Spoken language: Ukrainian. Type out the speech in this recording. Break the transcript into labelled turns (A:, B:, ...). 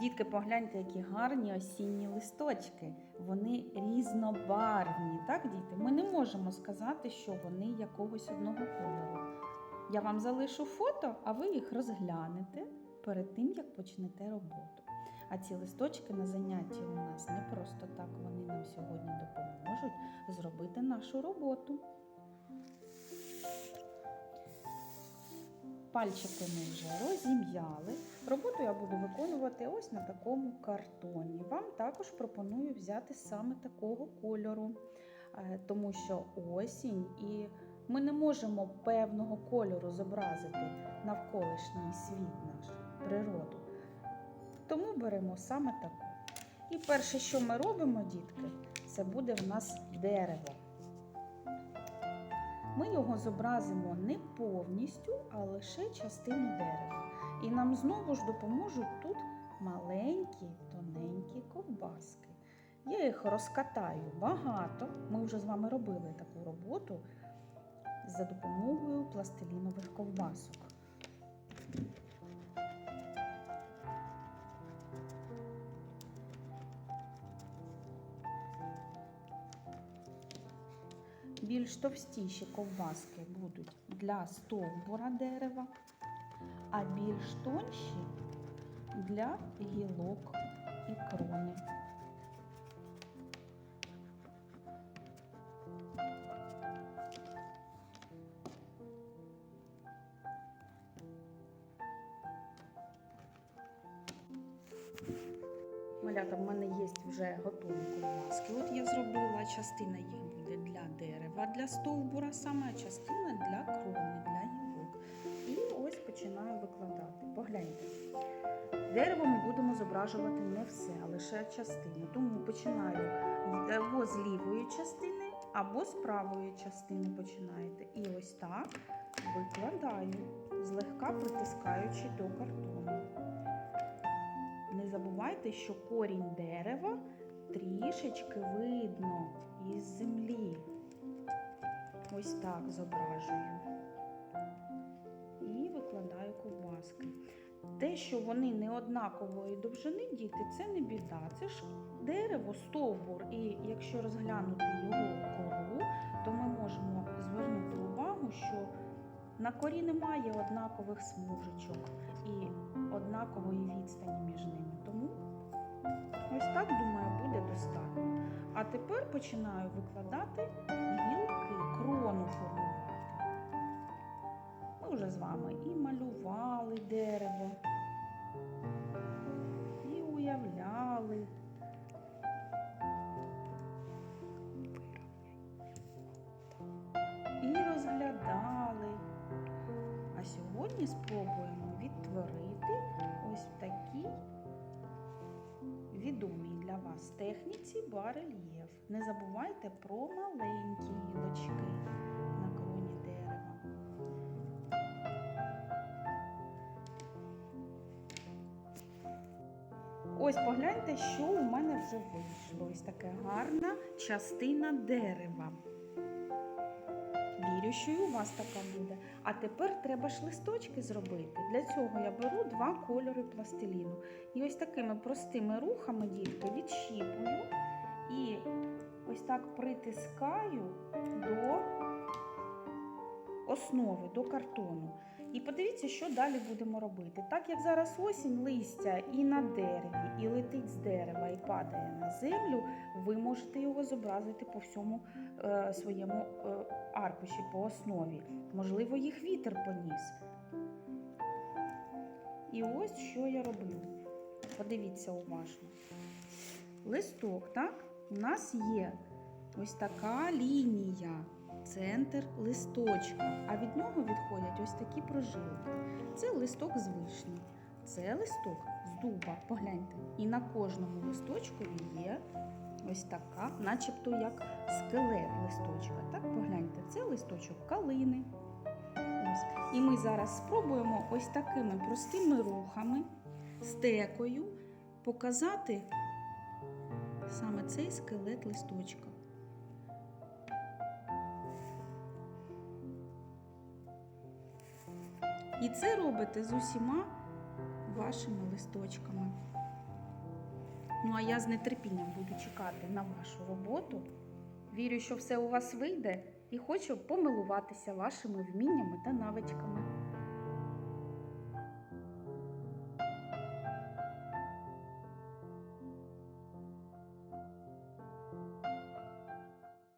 A: Дітки, погляньте, які гарні осінні листочки. Вони різнобарвні, так, діти? Ми не можемо сказати, що вони якогось одного кольору. Я вам залишу фото, а ви їх розглянете перед тим, як почнете роботу. А ці листочки на занятті у нас не просто так, вони нам сьогодні допоможуть зробити нашу роботу. Пальчики ми вже розім'яли. Роботу я буду виконувати ось на такому картоні. Вам також пропоную взяти саме такого кольору, е, тому що осінь і ми не можемо певного кольору зобразити навколишній світ наш, природу. Тому беремо саме таку. І перше, що ми робимо, дітки, це буде в нас дерево. Ми його зобразимо не повністю, а лише частину дерева. І нам знову ж допоможуть тут маленькі, тоненькі ковбаски. Я їх розкатаю багато. Ми вже з вами робили таку роботу за допомогою пластилінових ковбасок. Більш товстіші ковбаски будуть для стовбура дерева, а більш тонші для гілок і крони. Малята, в мене є вже готові ковбаски. От я зробила, частина їх буде для дерева, для стовбура, саме частина для крони, для гілок. І ось починаю викладати. Погляньте. Дерево ми будемо зображувати не все, а лише частину. Тому починаю або з лівої частини, або з правої частини починаєте. І ось так викладаю, злегка притискаючи до картону. Забувайте, що корінь дерева трішечки видно із землі. Ось так зображую. І викладаю ковбаски. Те, що вони не однакової довжини, діти, це не біда. Це ж дерево, стовбур. І якщо розглянути його кору, то ми можемо звернути увагу, що на корі немає однакових смужечок і однакової відстані між ними. Ось так, думаю, буде достатньо. А тепер починаю викладати гілки, крону формувати. Ми вже з вами і малювали дерево, і уявляли. І розглядали. А сьогодні спробуємо відтворити ось в такій відомій для вас техніці барельєф. Не забувайте про маленькі гілочки на кроні дерева. Ось погляньте, що у мене вже вийшло. Ось така гарна частина дерева. Вірю, що і у вас така буде. А тепер треба ж листочки зробити. Для цього я беру два кольори пластиліну. І ось такими простими рухами, дітки, відщіпую і ось так притискаю до основи, до картону. І подивіться, що далі будемо робити. Так як зараз осінь, листя і на дереві, і летить з дерева, і падає на землю, ви можете його зобразити по всьому е, своєму е, аркуші, по основі. Можливо, їх вітер поніс. І ось що я роблю. Подивіться уважно. Листок, так? У нас є ось така лінія центр листочка, а від нього відходять ось такі прожилки. Це листок з вишні, це листок з дуба. Погляньте. І на кожному листочку є ось така, начебто як скелет листочка. Так, погляньте, це листочок калини. Ось. І ми зараз спробуємо ось такими простими рухами, стекою показати саме цей скелет листочка. І це робите з усіма вашими листочками. Ну а я з нетерпінням буду чекати на вашу роботу. Вірю, що все у вас вийде і хочу помилуватися вашими вміннями та навичками.